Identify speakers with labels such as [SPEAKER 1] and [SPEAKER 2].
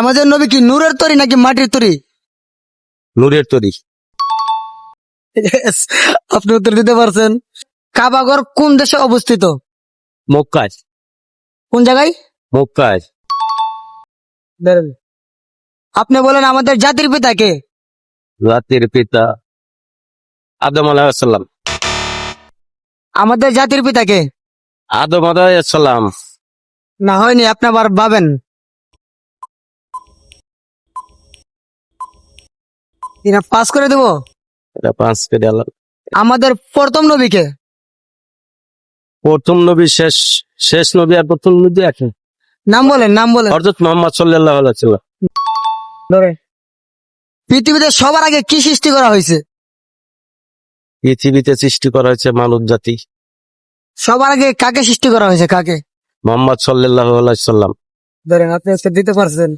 [SPEAKER 1] আমাদের নবী কি নূরের তরি নাকি মাটির তরি?
[SPEAKER 2] নূরের তরি।
[SPEAKER 1] আপনি উত্তর দিতে পারছেন। কাবাগর কোন দেশে অবস্থিত?
[SPEAKER 2] মক্কায়।
[SPEAKER 1] কোন জায়গায়?
[SPEAKER 2] মক্কায়।
[SPEAKER 1] আপনি বলেন আমাদের জাতির পিতা কে?
[SPEAKER 2] জাতির পিতা আদম আলাহাল্লাম
[SPEAKER 1] আমাদের জাতির পিতা কে?
[SPEAKER 2] আদম আলাহাল্লাম
[SPEAKER 1] না হয়নি আপনি আবার ভাবেন। পাস করে দেব?
[SPEAKER 2] এটা কেটে আল্লাহ
[SPEAKER 1] আমাদের প্রথম নবীকে?
[SPEAKER 2] প্রথম নবী শেষ শেষ নবী আর প্রথম নবী আছে
[SPEAKER 1] নাম বলেন নাম বলেন।
[SPEAKER 2] হরজত মোহাম্মদ সাল্লাহ আলাইসাল্লাম
[SPEAKER 1] পৃথিবীতে সবার আগে কি সৃষ্টি করা হয়েছে?
[SPEAKER 2] পৃথিবীতে সৃষ্টি করা হয়েছে মানব জাতি।
[SPEAKER 1] সবার আগে কাকে সৃষ্টি করা হয়েছে কাকে?
[SPEAKER 2] মোহাম্মদ সাল্লাহ আলাইসাল্লাম
[SPEAKER 1] ধরেন আপনি দিতে পারছেন।